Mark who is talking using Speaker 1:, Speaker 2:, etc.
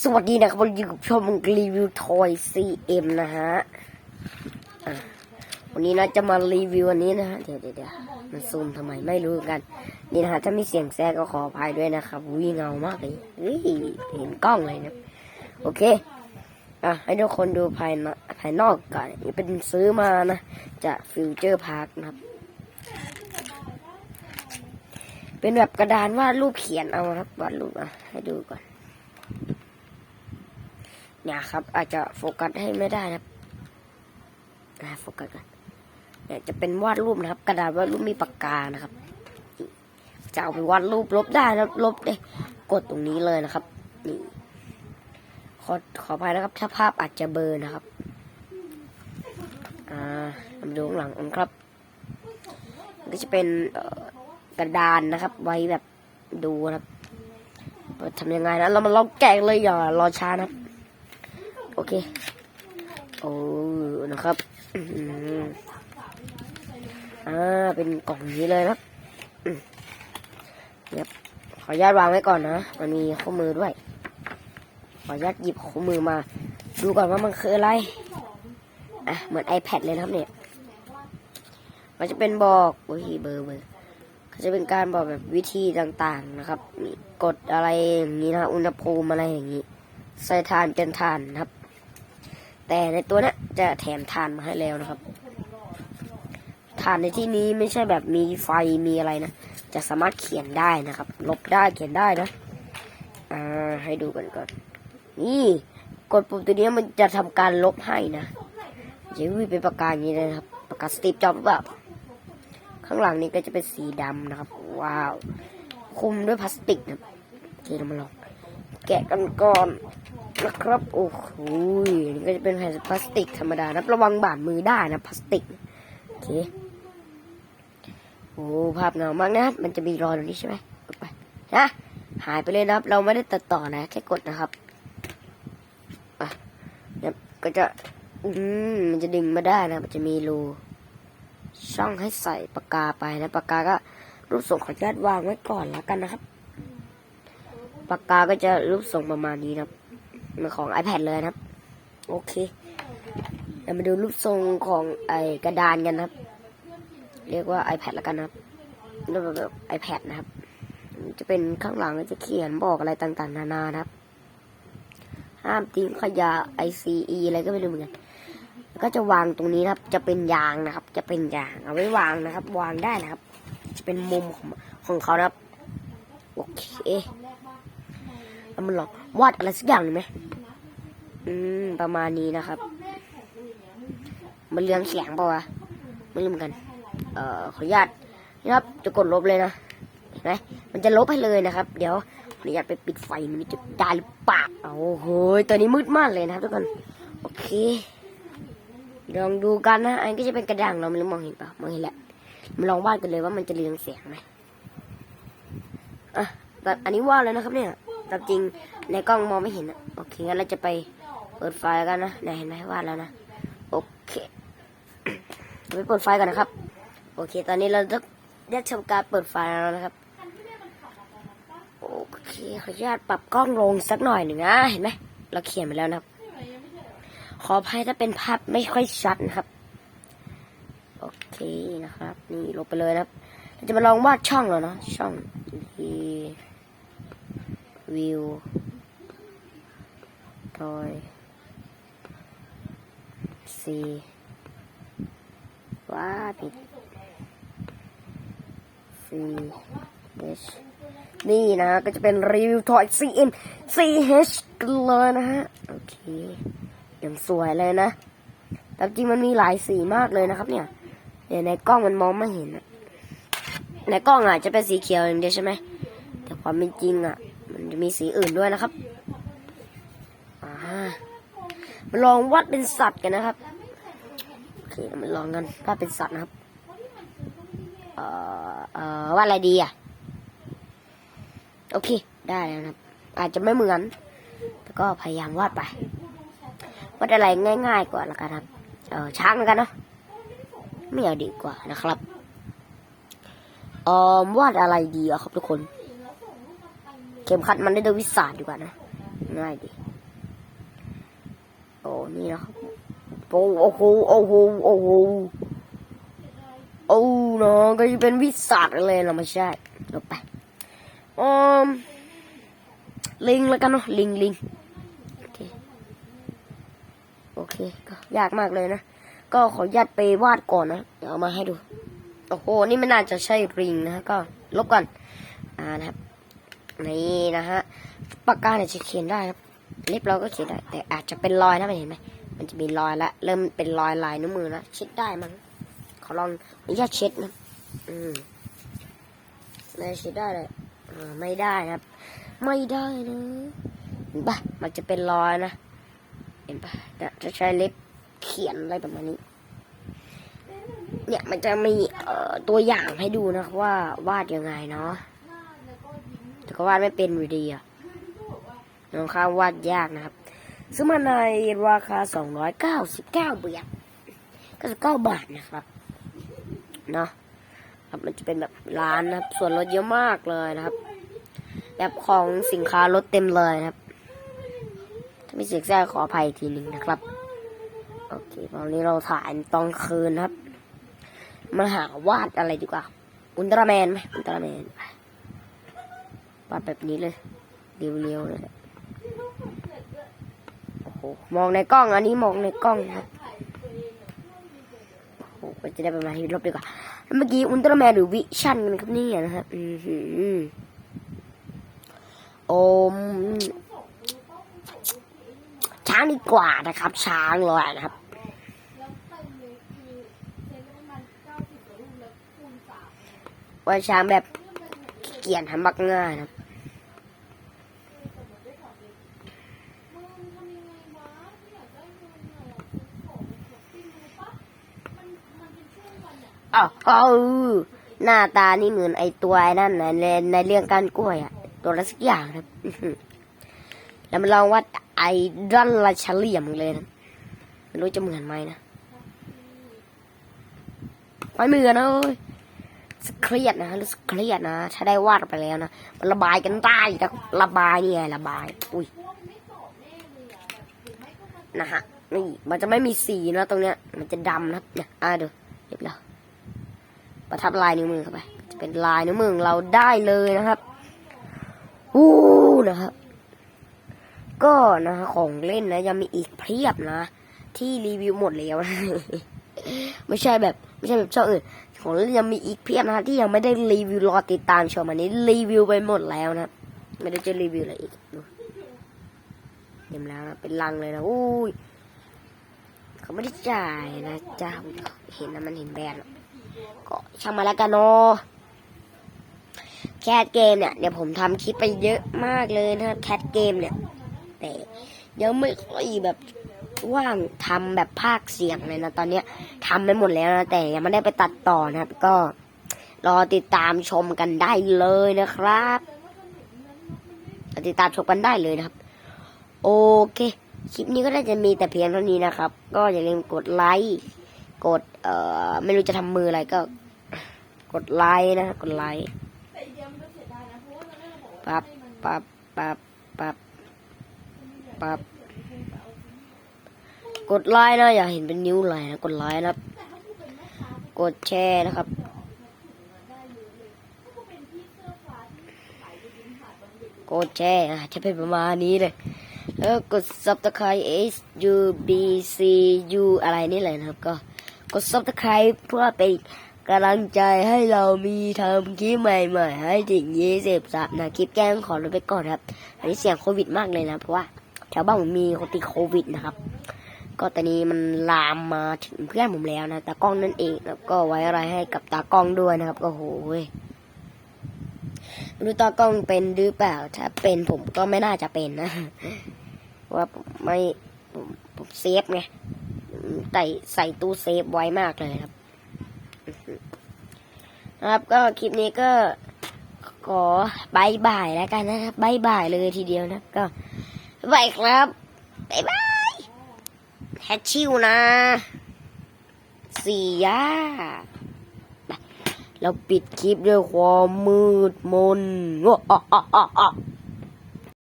Speaker 1: สวัสดีนะครับวันนี้กับชมรีวิวทอย CM นะฮะวันนี้นะจะมารีวิวอันนี้นะฮะเดี๋ยวเดี๋ยวเดี๋ยวมันซูมทำไมไม่รู้กัน นี่นะฮะถ้ามีเสียงแทรกก็ขออภัยด้วยนะครับวิ่งเงามากเลยเฮ้ยเห็นกล้องเลยนะโอเคอะให้ทุกคนดูภายนภายนอกก่อนนี่เป็นซื้อมานะจากฟิวเจอร์พาร์คนะครับ เป็นแบบกระดานวาดรูปเขียนเอาครับวาดรูปอะให้ดูก่อน นี่ยครับ อาจจะโฟกัสให้ไม่ได้นะครับอะโฟกัสกันเนี่ยจะเป็นวาดรูปนะครับ กระดาษวาดรูปมีปากกานะครับ จะเอาไปวาดรูปลบได้แล้วลบได้กดตรงนี้เลยนะครับนี่ขอขออภัยนะครับ ถ้าภาพอาจจะเบลอร์นะครับอ่ามาดูข้างหลังกันครับ ก็จะเป็นกระดานนะครับ ไว้แบบดูนะครับทำยังไงนะเรามาลองแกะเลยอย่ารอช้านะครับ โอเค โอ้นะครับอ่า เป็นกล่องนี้เลยนะครับเนี่ยขออนุญาตวางไว้ก่อนนะ มันมีข้อมือด้วย ขออนุญาตหยิบข้อมือมา ดูก่อนว่ามันคืออะไร อะ เหมือน iPad เลยนะครับเนี่ย มันจะเป็นบอกโอ้ยเบอร์เบอร์เขาจะเป็นการบอกแบบวิธีต่างๆนะครับมีกดอะไรอย่างนี้นะ อุณหภูมิอะไรอย่างนี้ ใส่ถ่านเป็นถ่านนะครับ แต่ในตัวนี้จะแถมถ่านมาให้แล้วนะครับถ่านในที่นี้ไม่ใช่แบบมีไฟมีอะไรนะ จะสามารถเขียนได้นะครับ ลบได้เขียนได้นะ อ่าให้ดูกันก่อน นี่กดปุ่มตัวนี้มันจะทำการลบให้นะจะวิเป็นปากกาอย่างนี้ยนะครับปากกาสตีฟจ็อบหรือเปล่าข้างหลังนี้ก็จะเป็นสีดำนะครับ ว้าว คุมด้วยพลาสติกนะโอเคเรามาลองแกะกันก่อน นะครับ โอ้โหนี่ก็จะเป็นแผ่นพลาสติกธรรมดานะระวังบาดมือได้นะพลาสติกโอเคโอ้ภาพเงามากนะมันจะมีรอยตรงนี้ใช่ไหมกดไปนะหายไปเลยนะครับ เราไม่ได้ตัดต่อนะ แค่กดนะครับอะเนี่ยก็จะอืมมันจะดึงมาได้นะ มันจะมีรูช่องให้ใส่ปากกาไปนะปากกาก็รูปทรงขออนุญาตวางไว้ก่อนแล้วกันนะครับปากกาก็จะรูปทรงประมาณนี้นะครับ เหมือนของ iPad เลยนะครับ โอเคเรามาดูรูปทรงของไอกระดานกันนะครับ เรียกว่า iPad แล้วกันนะครับรูปแบบ iPad นะครับ จะเป็นข้างหลังจะเขียนบอกอะไรต่างๆ นานานะครับ ห้ามทิ้งขยะ ICE อะไรก็ไม่รู้เหมือนกันก็จะวางตรงนี้นะครับ จะเป็นยางนะครับ จะเป็นยางเอาไว้วางนะครับ วางได้นะครับ จะเป็นมุมของของเขานะครับ โอเค แล้วมันหลองวาดอะไรสักอย่างหนึ่งไหมอืม ประมาณนี้นะครับ มันเรืองแสงเปล่าวะไม่รู้เหมือนกัน เอ่อ ขออนุญาตนะครับ จะกดลบเลยนะเห็นไหมมันจะลบให้เลยนะครับ เดี๋ยวขออนุญาตไปปิดไฟมันจะได้หรือเปล่าโอ้โหตัวนี้มืดมากเลยนะครับทุกคน โอเค ลองดูกันนะ อันก็จะเป็นกระดังเราไม่รู้มองเห็นเปล่ามองเห็นแหละมาลองวาดกันเลยว่ามันจะเรืองแสงไหมอะแต่อันนี้วาดเลยนะครับเนี่ย แต่จริงในกล้องมองไม่เห็นอะโอเคงั้นเราจะไปเปิดไฟกันนะไหนเห็นไหมวาดแล้วนะโอเคไปเปิดไฟกันนะครับ โอเค ตอนนี้เราจะได้ทำการเปิดไฟแล้วนะครับโอเคขออนุญาตปรับกล้องลงสักหน่อยหนึ่งนะเห็นไหมเราเขียนไปแล้วนะครับ ขออภัยถ้าเป็นภาพไม่ค่อยชัดนะครับโอเคนะครับ นี่ลบไปเลยนะครับเราจะมาลองวาดช่องแล้วเนาะช่องที วิวทอยซีว่าผิด C H นี่นะก็จะเป็นรีวิวทอย C N C H กันเลยนะฮะ โอเคอย่างสวยเลยนะแต่จริงมันมีหลายสีมากเลยนะครับเนี่ยเนี่ยในกล้องมันมองไม่เห็นอะในกล้องอะจะเป็นสีเขียวอย่างเดียวใช่ไหมแต่ความเป็นจริงอะ มันจะมีสีอื่นด้วยนะครับอ่ามาลองวาดเป็นสัตว์กันนะครับโอเคมาลองกันวาเป็นสัตว์นะครับเอ่อเอ่อวาดอะไรดีอะโอเค ได้แล้วนะครับ อาจจะไม่เหมือนแต่ก็พยายามวาดไปวาดอะไรง่าย ๆ กว่าละกันครับเออช้างแล้วกันเนาะไม่เอาดีกว่านะครับเอ่อวาดอะไรดีอะครับทุกคน เข็มขัดมันได้โดยวิสาดดีกว่านะ ง่ายดี โอ้ นี่นะครับโอ้โอ้โหโอ้โห โอ้โห โอ้เนาะก็จะเป็นวิสัทเลยนะไม่ใช่ลบไปอืมลิงแล้วกันเนาะ ลิงลิงโอเค โอเค ก็ยากมากเลยนะ ก็ขอยัดไปวาดก่อนนะ เดี๋ยวเอามาให้ดู โอ้โห นี่ไม่น่าจะใช่ริงนะฮะก็ลบก่อน อ่านะครับ นี่นะฮะปากกาเนี่ยจะเขียนได้ครับเล็บเราก็เขียนได้ แต่อาจจะเป็นรอยนะมันเห็นไหมมันจะมีรอยละเริ่มเป็นรอยลายนิ้วมือแล้วเช็ดได้มั้งขอลองอนุญาตเช็ดนะอืมไม่เช็ดได้เลยไม่ได้นะครับ ไม่ได้นะเห็นปะมันจะเป็นรอยนะเห็นปะเนี่ยจะใช้เล็บเขียนอะไรประมาณนี้ เนี่ยมันจะมีเอ่อตัวอย่างให้ดูนะว่าวาดยังไงเนาะ แต่ก็วาดไม่เป็นอยู่ดีอะน้องข้าววาดยากนะครับ ซื้อมาในราคา299เก้าสิบเก้าเบียร์99บาทนะครับเนาะครับมันจะเป็นแบบร้านนะครับ ส่วนลดเยอะมากเลยนะครับ แบบของสินค้าลดเต็มเลยนะครับ ถ้ามีเสียงแทรกขออภัยทีหนึ่งนะครับ โอเคตอนนี้เราถ่ายตอนคืนนะครับ มาหาวาดอะไรดีกว่า อุลตร้าแมนไหมอุลตร้าแมนไป วาดแบบนี้เลย เรียวๆเลยโอ้โหมองในกล้อง อันนี้มองในกล้องครับโอ้โหก็จะได้ประมาณนี้ลบดีกว่าแล้วเมื่อกี้อุลตร้าแมนหรือวิชั่นกันครับนี่นะครับอือหือโอมช้างดีกว่านะครับ ช้างเลยนะครับว่าช้างแบบเกียจทำมักง่ายนะครับ เออหน้าตานี่เหมือนไอตัวไอ้นั่นนะในในเรื่องการกล้วยอะตัวละสักอย่างครับ แล้วมันลองวัดไอดอนละเฉลี่ยมเลยนะไม่รู้จะเหมือนไหมนะไม่เหมือนะเอ้ยสเครียดนะรู้สึกเครียดนะถ้าได้วาดไปแล้วนะมันระบายกันได้นะระบายนี่ไงระบาย อุ้ยนะฮะนี่มันจะไม่มีสีนะตรงเนี้ย มันจะดำนะเนี่ยอ่าดูเรียบร้อย ประทับลายนิ้วมือเข้าไป จะเป็นลายนิ้วมือเราได้เลยนะครับอู้นะครับ ก็นะของเล่นนะยังมีอีกเพียบนะ ที่รีวิวหมดแล้วนะไม่ใช่แบบไม่ใช่แบบช่องอื่น ของเล่นยังมีอีกเพียบนะที่ยังไม่ได้รีวิวรอติดตามชมอันนี้รีวิวไปหมดแล้วนะไม่ได้จะรีวิวอะไรอีกดูเต็มแล้วนะเป็นลังเลยนะอุ้ยเขาไม่ได้จ่ายนะจ้าเห็นนะมันเห็นแบรนด์ ก็ช่างมาแล้วกันเนาะแคทเกมเนี่ยเดี๋ยวผมทำคลิปไปเยอะมากเลยนะครับแคทเกมเนี่ยแต่ยังไม่ค่อยแบบว่างทำแบบภาคเสียงเลยนะตอนเนี้ยทำไปหมดแล้วนะแต่ยังไม่ได้ไปตัดต่อนะครับ ก็รอติดตามชมกันได้เลยนะครับติดตามชมกันได้เลยนะครับ โอเค คลิปนี้ก็น่าจะมีแต่เพียงเท่านี้นะครับ ก็อย่าลืมกดไลค์ กด เอ่อ ไม่รู้จะทำมืออะไรก็ กดไลค์นะ กดไลค์ปับปับปับปับปับกดไลค์นะ อย่าเห็นเป็นนิ้วไหลนะ กดไลค์นะครับกดแชร์นะครับ กดแชร์อะจะเป็นประมาณนี้เลยแล้วกด subscribe S U B C U อะไรนี่เลยนะครับก็ กด subscribe เพื่อเป็นกำลังใจให้เรามีทำคลิปใหม่ๆ ให้ถึงยี่สิบสัปนะคลิปแกล้งขอลดไปก่อนครับ อันนี้เสียงโควิดมากเลยนะ เพราะว่าแถวบ้านผมมีคนติดโควิดนะครับ ก็ตอนนี้มันลามมาถึงเพื่อนผมแล้วนะตากล้องนั่นเองแล้วก็ไว้อะไรให้กับตากล้องด้วยนะครับก็โหยไม่รู้ตากล้องเป็นหรือเปล่า ถ้าเป็นผมก็ไม่น่าจะเป็นนะว่าผมไม่ผมผมเซฟไง ใส่ใส่ตู้เซฟไว้มากเลยครับ นะครับก็คลิปนี้ก็ขอบายบายแล้วกันนะครับบายบายเลยทีเดียวนะ ก็บายครับบายบายแฮชชิวนะสี่ย่าเราปิดคลิปด้วยความมืดมนโอ้